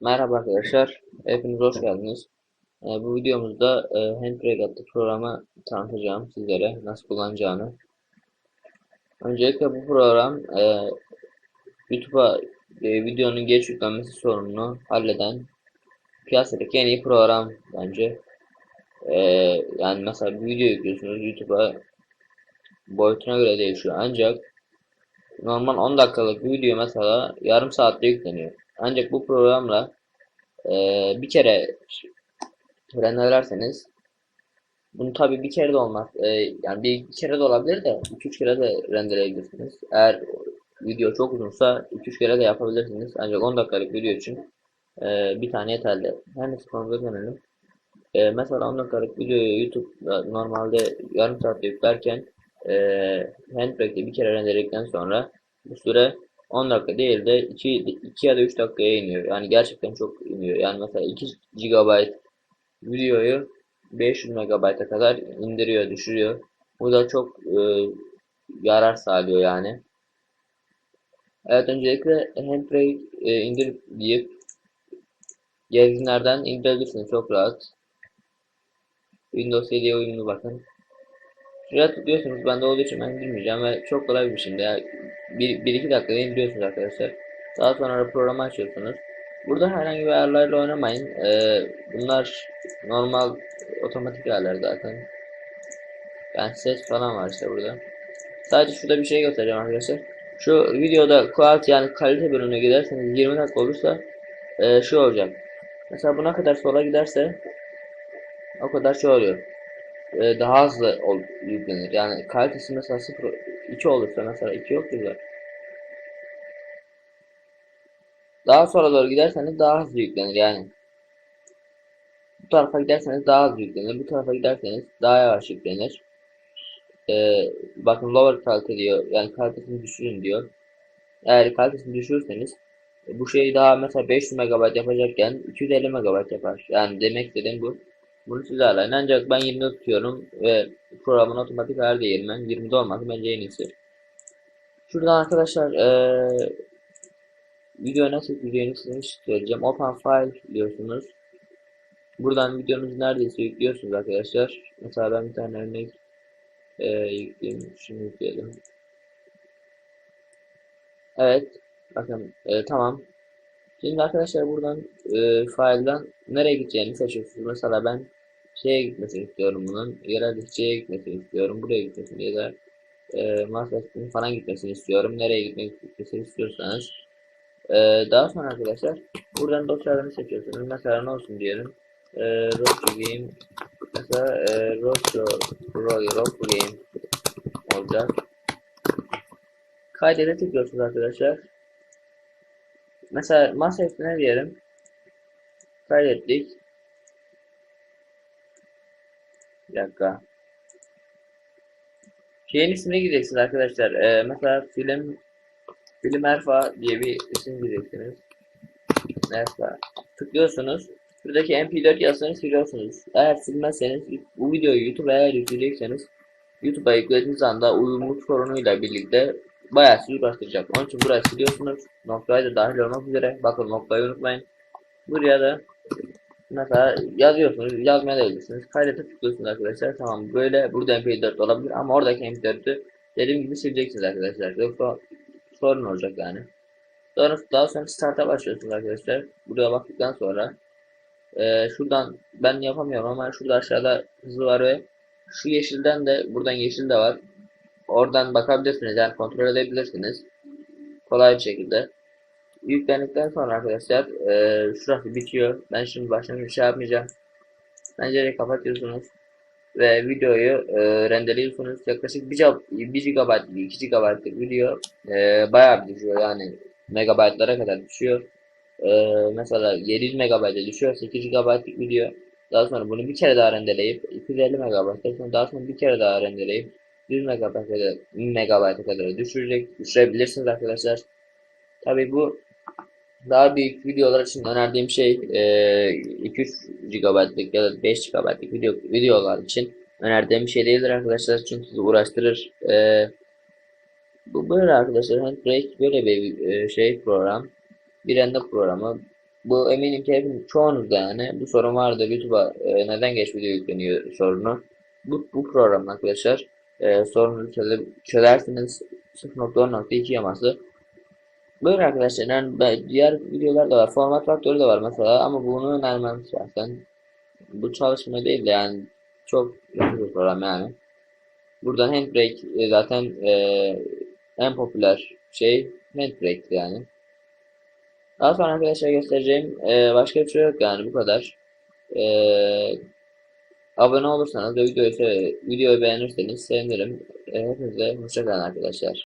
Merhaba arkadaşlar, hepiniz hoş geldiniz. Ee, bu videomuzda e, Handbrake adlı programı tanıtacağım sizlere nasıl kullanacağını. Öncelikle bu program e, YouTube'a e, videonun geç yüklenmesi sorununu halleden piyasadaki en iyi program bence. E, yani mesela bir video yüklüyorsunuz YouTube'a boyutuna göre değişiyor ancak normal 10 dakikalık bir video mesela yarım saatte yükleniyor. Ancak bu programla ee, bir kere rendelerseniz bunu tabi bir kere de olmaz. Ee, yani bir, bir kere de olabilir de 2-3 kere de rendeleyebilirsiniz. Eğer video çok uzunsa 2-3 kere de yapabilirsiniz. Ancak 10 dakikalık video için e, bir tane yeterli. Her neyse konumuza dönelim. E, mesela 10 dakikalık videoyu YouTube normalde yarım saatte yüklerken e, Handbrake'de bir kere rendeledikten sonra bu süre 10 dakika değil de 2, 2 ya da 3 dakikaya iniyor. Yani gerçekten çok iniyor. Yani mesela 2 GB videoyu 500 MB'a kadar indiriyor, düşürüyor. Bu da çok e, yarar sağlıyor yani. Evet öncelikle Handbrake e, indir deyip gezinlerden indirebilirsiniz çok rahat. Windows 7'ye uyumlu bakın. Şuraya tıklıyorsunuz. Bende olduğu için ben indirmeyeceğim ve çok kolay bir biçimde. Yani 1-2 dakikada indiriyorsunuz arkadaşlar. Daha sonra programı açıyorsunuz. Burada herhangi bir ayarlarla oynamayın. Ee, bunlar normal otomatik ayarlar zaten. Yani ses falan var işte burada. Sadece şurada bir şey göstereceğim arkadaşlar. Şu videoda quality yani kalite bölümüne giderseniz 20 dakika olursa e, şu olacak. Mesela buna kadar sola giderse o kadar şey oluyor. E, daha hızlı ol, yüklenir. Yani kalitesi mesela 0 2 olursa mesela 2 yok güzel. Daha sonra doğru giderseniz daha hızlı yüklenir yani. Bu tarafa giderseniz daha hızlı yüklenir. Bu tarafa giderseniz daha yavaş yüklenir. Ee, bakın lower kalite diyor. Yani kalitesini düşürün diyor. Eğer kalitesini düşürürseniz bu şeyi daha mesela 500 MB yapacakken 250 MB yapar. Yani demek istediğim bu. Bunu siz. Ancak ben 20'de tutuyorum ve programın otomatik da 20. 20'de olması bence en iyisi. Şuradan arkadaşlar ee, video nasıl yükleyeceğini söyleyeceğim. Open file diyorsunuz. Buradan videonuzu neredeyse yüklüyorsunuz arkadaşlar. Mesela ben bir tane örnek e, yükleyeyim. Şunu yükleyelim. Evet. Bakın e, tamam. Şimdi arkadaşlar buradan e, file'dan nereye gideceğini seçiyorsunuz. Mesela ben şeye gitmesini istiyorum bunun. Yerel C'ye gitmesini istiyorum. Buraya gitmesini ya da e, Master'ın falan gitmesini istiyorum. Nereye gitmek gitmesini istiyorsanız. E, daha sonra arkadaşlar buradan dosyalarını seçiyorsunuz. Mesela ne olsun diyelim. E, Rock Game mesela e, Rock, Rock, Rock Game olacak. Kaydede tıklıyorsunuz arkadaşlar. Mesela masa ne diyelim. Kaydettik. Bir dakika. Şeyin ismine gideceksiniz arkadaşlar. Ee, mesela film film Erfa diye bir isim gireceksiniz. Erfa. Tıklıyorsunuz. Buradaki MP4 yazısını siliyorsunuz. Eğer silmezseniz bu videoyu YouTube'a eğer yükleyecekseniz YouTube'a yüklediğiniz anda uyumluluk sorunuyla birlikte bayağı sizi uğraştıracak. Onun için burayı siliyorsunuz. Noktayı da dahil olmak üzere. Bakın noktayı unutmayın. Buraya da Mesela yazıyorsunuz, yazmaya da bilirsiniz. Kaydete tıklıyorsunuz arkadaşlar. Tamam böyle burada mp4 olabilir ama oradaki mp4'ü dediğim gibi sileceksiniz arkadaşlar. Yoksa sorun olacak yani. Sonra daha sonra start'a başlıyorsunuz arkadaşlar. Buraya baktıktan sonra e, şuradan ben yapamıyorum ama şurada aşağıda hızı var ve şu yeşilden de buradan yeşil de var. Oradan bakabilirsiniz yani kontrol edebilirsiniz. Kolay bir şekilde. Yüklendikten sonra arkadaşlar e, şurası bitiyor. Ben şimdi başka bir şey yapmayacağım. Pencereyi kapatıyorsunuz. Ve videoyu e, rendeliyorsunuz. Yaklaşık 1, 1 GB, 2 GB'lık video e, bayağı düşüyor. Yani megabaytlara kadar düşüyor. E, mesela 700 MB'e düşüyor. 8 GB'lık video. Daha sonra bunu bir kere daha rendeleyip 250 MB daha sonra bir kere daha rendeleyip 100 MB'e kadar, MB'e kadar düşürecek, düşürebilirsiniz arkadaşlar. Tabi bu daha büyük videolar için önerdiğim şey e, 2-3 GB'lık ya da 5 GB'lık video, videolar için önerdiğim şey değildir arkadaşlar. Çünkü sizi uğraştırır. E, bu böyle arkadaşlar. Handbrake böyle bir e, şey program. Bir ende programı. Bu eminim ki hepiniz çoğunuzda yani bu sorun vardı YouTube'a e, neden geç video yükleniyor sorunu. Bu, bu program arkadaşlar e, sorunu çöze, çözersiniz 0.10.2 yaması. Böyle arkadaşlar yani diğer videolar da var. Format faktörü de var mesela ama bunu önermem şahsen. Bu çalışma değil de yani çok kötü bir program yani. Buradan Handbrake e, zaten e, en popüler şey Handbrake yani. Daha sonra arkadaşlar göstereceğim e, başka bir şey yok yani bu kadar. E, abone olursanız ve videoyu, videoyu beğenirseniz sevinirim. E, hepinize hoşçakalın arkadaşlar.